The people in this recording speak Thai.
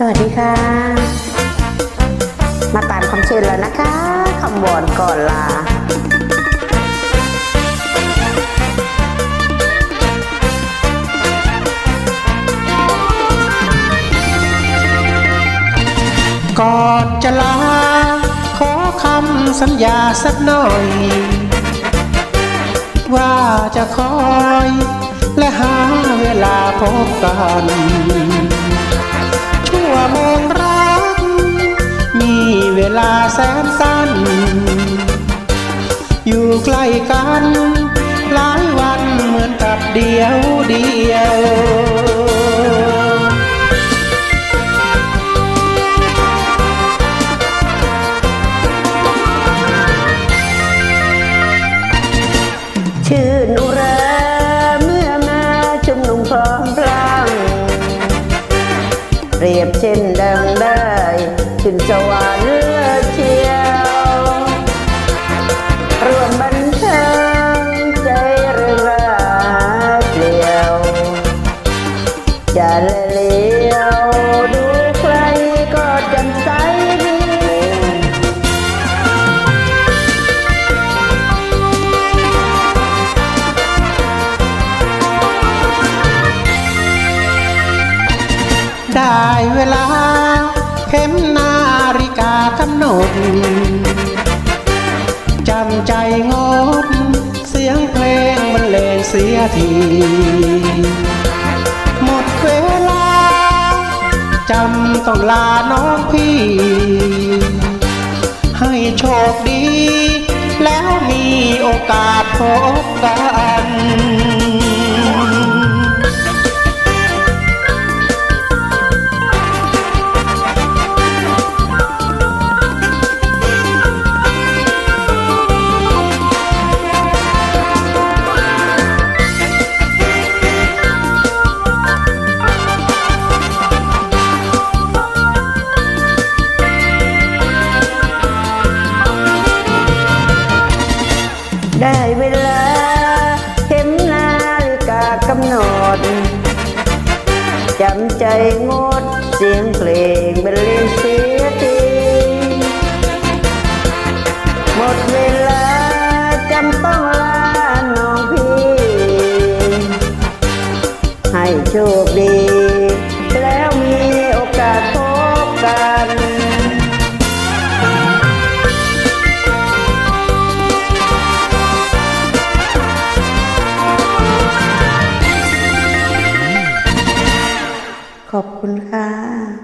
สวัสดีค่ะ มาตามคำเชิญแล้วนะคะคำวอนก่อนลาก่อนจะลา ขอคำสัญญาสักหน่อย ว่าจะคอยและหาเวลาพบกัน ชั่งรัก มีเวลาแสนสั้น อยู่ใกล้กัน หลายวันเหมือนกับเดียวเดียวชื่อ ได้ขึ้นสวรรค์เลือเชียวรวมบันเทิงใจเรื่องราวเปลี่ยว จะเลี้ยวดูใครก็จำใสดีได้เวลา เข็มนาฬิกากำหนดจำใจงด เสียงเพลงบรรเลงเสียที หมดเวลา จำต้องลาน้องพี่ ให้โชคดี แล้วมีโอกาสพบกัน ได้เวลาเข็มนาฬิกากำหนดจำใจงดเสียงเพลงบรรเลงเสียที ขอบคุณค่ะ